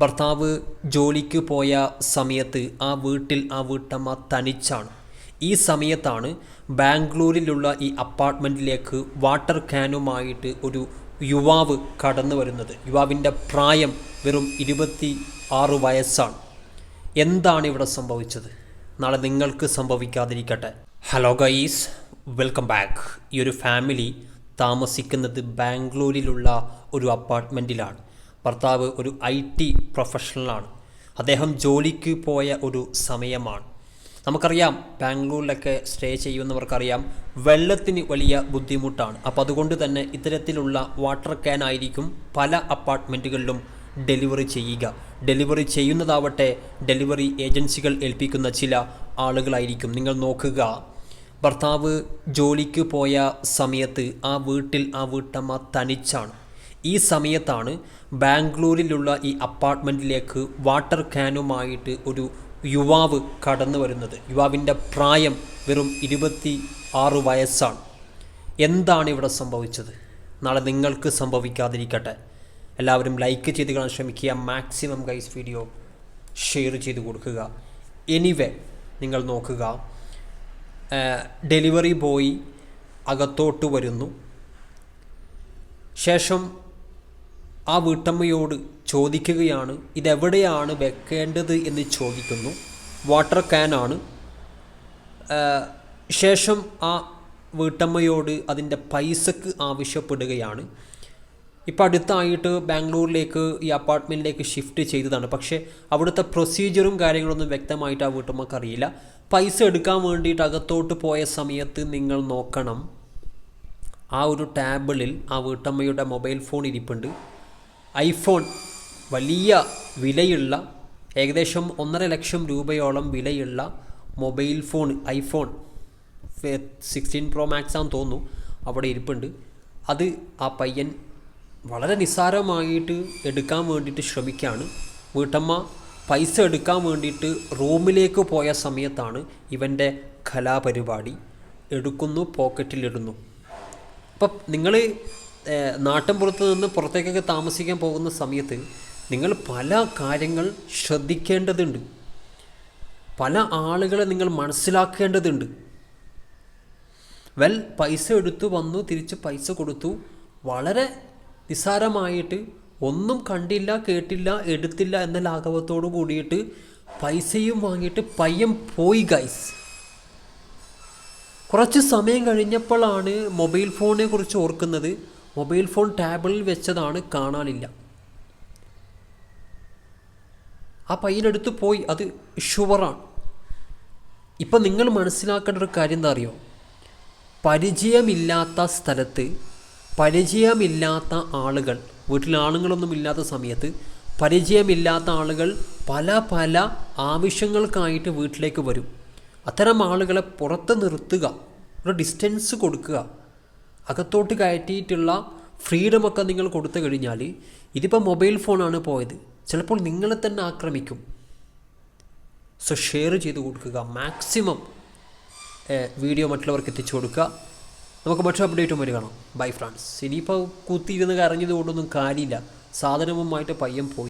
ഭർത്താവ് ജോലിക്ക് പോയ സമയത്ത് ആ വീട്ടിൽ ആ വീട്ടമ്മ തനിച്ചാണ്. ഈ സമയത്താണ് ബാംഗ്ലൂരിലുള്ള ഈ അപ്പാർട്ട്മെന്റിലേക്ക് വാട്ടർ ക്യാനുമായിട്ട് ഒരു യുവാവ് കടന്നു വരുന്നത്. യുവാവിന്റെ പ്രായം വെറും ഇരുപത്തി ആറ് വയസ്സാണ്. എന്താണ് ഇവിടെ സംഭവിച്ചത്? നാളെ നിങ്ങൾക്ക് സംഭവിക്കാതിരിക്കട്ടെ. Hello guys welcome back. ഈ ഒരു ഫാമിലി താമസിക്കുന്നത് ബാംഗ്ലൂരിലുള്ള ഒരു അപ്പാർട്ട്മെന്റിലാണ് ഭർത്താവ് ഒരു ഐ ടി പ്രൊഫഷണലാണ്. അദ്ദേഹം ജോലിക്ക് പോയ ഒരു സമയമാണ്. നമുക്കറിയാം ബാംഗ്ലൂരിലൊക്കെ സ്റ്റേ ചെയ്യുന്നവർക്കറിയാം വെള്ളത്തിന് വലിയ ബുദ്ധിമുട്ടാണ്. അപ്പോൾ അതുകൊണ്ട് തന്നെ ഇത്തരത്തിലുള്ള വാട്ടർ ക്യാൻ ആയിരിക്കും പല അപ്പാർട്ട്മെന്റുകളിലും ഡെലിവറി ചെയ്യുക. ഡെലിവറി ചെയ്യുന്നതാവട്ടെ ഡെലിവറി ഏജൻസികൾ ഏൽപ്പിക്കുന്ന ചില ആളുകളായിരിക്കും. നിങ്ങൾ നോക്കുക ഭർത്താവ് ജോലിക്ക് പോയ സമയത്ത് ആ വീട്ടിൽ ആ വീട്ടമ്മ തനിച്ചാണ്. ഈ സമയത്താണ് ബാംഗ്ലൂരിലുള്ള ഈ അപ്പാർട്ട്മെന്റിലേക്ക് വാട്ടർ ക്യാനുമായിട്ട് ഒരു യുവാവ് കടന്നു വരുന്നത്. യുവാവിന്റെ പ്രായം വെറും ഇരുപത്തി ആറ് വയസ്സാണ്. എന്താണ് ഇവിടെ സംഭവിച്ചത്? നാളെ നിങ്ങൾക്ക് സംഭവിക്കാതിരിക്കട്ടെ. എല്ലാവരും ലൈക്ക് ചെയ്ത് കാണാൻ ശ്രമിക്കുക. മാക്സിമം ഗൈസ് വീഡിയോ ഷെയർ ചെയ്ത് കൊടുക്കുക. എനിവേ നിങ്ങൾ നോക്കുക. ഡെലിവറി ബോയ് അകത്തോട്ട് വരുന്നു. ശേഷം ആ വീട്ടമ്മയോട് ചോദിക്കുകയാണ് ഇതെവിടെയാണ് വെക്കേണ്ടത്? എന്ന് ചോദിക്കുന്നു. വാട്ടർ ക്യാനാണ് ശേഷം ആ വീട്ടമ്മയോട് അതിന്റെ പൈസക്ക് ആവശ്യപ്പെടുകയാണ്. ഇപ്പോൾ അടുത്തായിട്ട് ബാംഗ്ലൂരിലേക്ക് ഈ അപ്പാർട്ട്മെന്റിലേക്ക് ഷിഫ്റ്റ് ചെയ്തതാണ്. പക്ഷേ അവിടുത്തെ പ്രൊസീജിയറും കാര്യങ്ങളൊന്നും വ്യക്തമായിട്ട് ആ വീട്ടമ്മക്ക് അറിയില്ല പൈസ എടുക്കാൻ വേണ്ടിയിട്ട് അകത്തോട്ട് പോയ സമയത്ത് നിങ്ങൾ നോക്കണം. ആ ഒരു ടാബിളിൽ ആ വീട്ടമ്മയുടെ മൊബൈൽ ഫോൺ ഇരിപ്പുണ്ട്. ഐഫോൺ വലിയ വിലയുള്ള ഏകദേശം ഒന്നര ലക്ഷം രൂപയോളം വിലയുള്ള mobile phone iPhone sixteen pro max ആണെന്ന് തോന്നുന്നു അവിടെ ഇരിപ്പുണ്ട്. അത് ആ പയ്യൻ വളരെ നിസ്സാരമായിട്ട് എടുക്കാൻ വേണ്ടിയിട്ട് ശ്രമിക്കുകയാണ്. വീട്ടമ്മ പൈസ എടുക്കാൻ വേണ്ടിയിട്ട് റൂമിലേക്ക് പോയ സമയത്താണ് ഇവന്റെ കലാപരിപാടി എടുക്കുന്നു പോക്കറ്റിലിടുന്നു. അപ്പം നിങ്ങൾ നാട്ടിൻപുറത്ത് നിന്ന് പുറത്തേക്കൊക്കെ താമസിക്കാൻ പോകുന്ന സമയത്ത് നിങ്ങൾ പല കാര്യങ്ങൾ ശ്രദ്ധിക്കേണ്ടതുണ്ട്. പല ആളുകളെ നിങ്ങൾ മനസ്സിലാക്കേണ്ടതുണ്ട്. വെൽ പൈസ എടുത്തു വന്നു തിരിച്ച് പൈസ കൊടുത്തു. വളരെ നിസ്സാരമായിട്ട് ഒന്നും കണ്ടില്ല കേട്ടില്ല എടുത്തില്ല എന്ന ലാഘവത്തോടു കൂടിയിട്ട് പൈസയും വാങ്ങിയിട്ട് പയ്യൻ പോയി ഗൈസ് കുറച്ച് സമയം കഴിഞ്ഞപ്പോഴാണ് മൊബൈൽ ഫോണിനെ കുറിച്ച് ഓർക്കുന്നത്. മൊബൈൽ ഫോൺ ടാബിളിൽ വെച്ചതാണ് കാണാനില്ല. ആ പയ്യനടുത്ത് പോയി അത് ഷുവറാണ്. ഇപ്പം നിങ്ങൾ മനസ്സിലാക്കേണ്ട ഒരു കാര്യം എന്താ അറിയോ പരിചയമില്ലാത്ത സ്ഥലത്ത് പരിചയമില്ലാത്ത ആളുകൾ വീട്ടിൽ ആണുങ്ങളൊന്നും ഇല്ലാത്ത സമയത്ത് പരിചയമില്ലാത്ത ആളുകൾ പല പല ആവശ്യങ്ങൾക്കായിട്ട് വീട്ടിലേക്ക് വരും. അത്തരം ആളുകളെ പുറത്ത് നിർത്തുക ഒരു ഡിസ്റ്റൻസ് കൊടുക്കുക അകത്തോട്ട് കയറ്റിയിട്ടുള്ള ഫ്രീഡമൊക്കെ നിങ്ങൾ കൊടുത്തു കഴിഞ്ഞാൽ ഇതിപ്പോൾ മൊബൈൽ ഫോണാണ് പോയത്. ചിലപ്പോൾ നിങ്ങളെ തന്നെ ആക്രമിക്കും. സോ ഷെയർ ചെയ്ത് കൊടുക്കുക. മാക്സിമം വീഡിയോ മറ്റുള്ളവർക്ക് എത്തിച്ചു കൊടുക്കുക. നമുക്ക് മറ്റൊരു അപ്ഡേറ്റും വരെ കാണാം. ബൈ ഫ്രാൻസ് ഇനിയിപ്പോൾ കുത്തിയിരുന്ന് കരഞ്ഞത് കൊണ്ടൊന്നും കാര്യമില്ല. സാധനവുമായിട്ട് പയ്യൻ പോയി.